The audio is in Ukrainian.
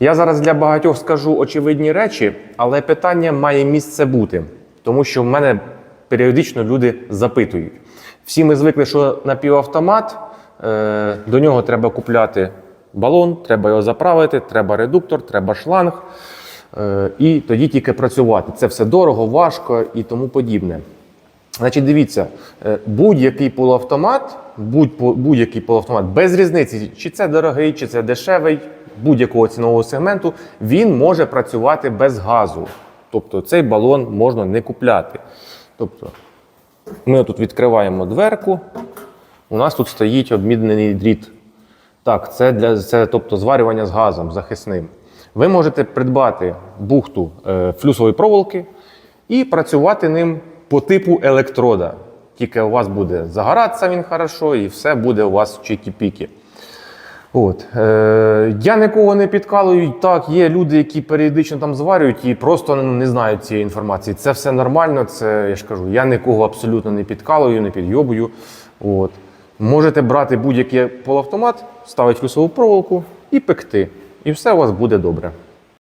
Я зараз для багатьох скажу очевидні речі, але питання має місце бути, тому що в мене періодично люди запитують. Всі ми звикли, що напівавтомат, е, до нього треба купляти балон, треба його заправити, треба редуктор, треба шланг. Е, і тоді тільки працювати. Це все дорого, важко і тому подібне. Значить, дивіться, е, будь-який полуавтомат, будь- будь-який полуавтомат, без різниці, чи це дорогий, чи це дешевий, будь-якого цінового сегменту, він може працювати без газу. Тобто цей балон можна не купляти. Тобто, ми тут відкриваємо дверку, у нас тут стоїть обміднений дріт. Так, це для це, тобто зварювання з газом захисним. Ви можете придбати бухту е, флюсової проволоки і працювати ним по типу електрода. Тільки у вас буде загоратися він хорошо, і все буде у вас чікі-піки. От. Е, я нікого не підкалую. Так, є люди, які періодично там зварюють і просто не знають цієї інформації. Це все нормально, це я ж кажу, я нікого абсолютно не підкалую, не підйобую. От. Можете брати будь-який полуавтомат, ставити флюсову проволоку і пекти. І все у вас буде добре.